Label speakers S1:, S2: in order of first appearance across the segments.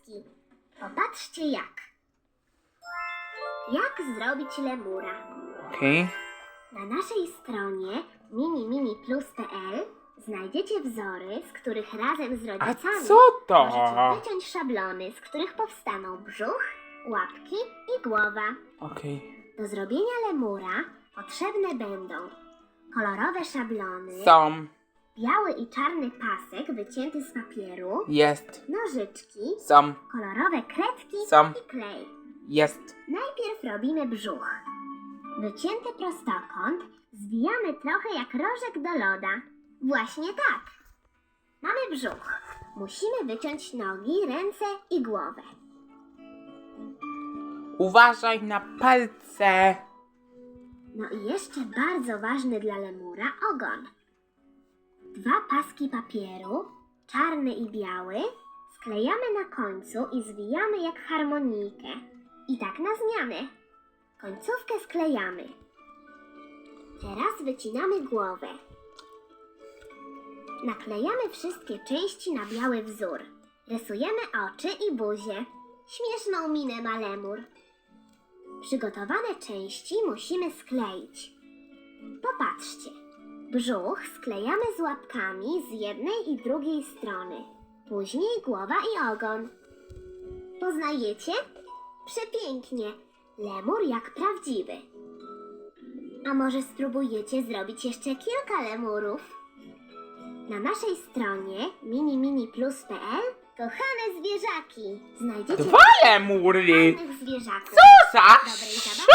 S1: paski. Popatrzcie jak. Jak zrobić lemura?
S2: Okej.
S1: Na naszej stronie miniminiplus.pl znajdziecie wzory, z których razem z
S2: A
S1: rodzicami
S2: co to?
S1: możecie wyciąć szablony, z których powstaną brzuch, łapki i głowa.
S2: Okej.
S1: Do zrobienia lemura potrzebne będą kolorowe szablony,
S2: Są.
S1: Biały i czarny pasek wycięty z papieru,
S2: Jest.
S1: nożyczki,
S2: Są.
S1: kolorowe kredki
S2: Są.
S1: i klej.
S2: Jest.
S1: Najpierw robimy brzuch. Wycięty prostokąt zwijamy trochę jak rożek do loda. Właśnie tak. Mamy brzuch. Musimy wyciąć nogi, ręce i głowę.
S2: Uważaj na palce.
S1: No i jeszcze bardzo ważny dla lemura ogon. Dwa paski papieru, czarny i biały, sklejamy na końcu i zwijamy jak harmonijkę. I tak na zmianę. Końcówkę sklejamy. Teraz wycinamy głowę. Naklejamy wszystkie części na biały wzór. Rysujemy oczy i buzię. Śmieszną minę ma lemur. Przygotowane części musimy skleić. Popatrzcie. Brzuch sklejamy z łapkami z jednej i drugiej strony. Później głowa i ogon. Poznajecie? Przepięknie. Lemur jak prawdziwy. A może spróbujecie zrobić jeszcze kilka lemurów? Na naszej stronie miniminiplus.pl kochane zwierzaki znajdziecie
S2: Dwa lemury.
S1: fajnych zwierzaków.
S2: Co za
S1: Dobrej zabawy.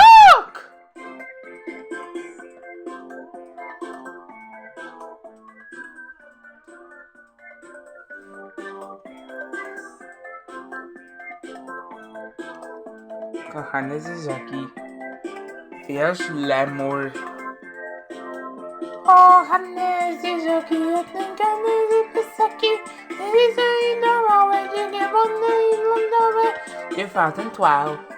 S2: Hanezaki, There's Lamore. Oh, Hanes is aki. I think I need it, Pisaki. It is a in the way, you give on the in the way. 2012.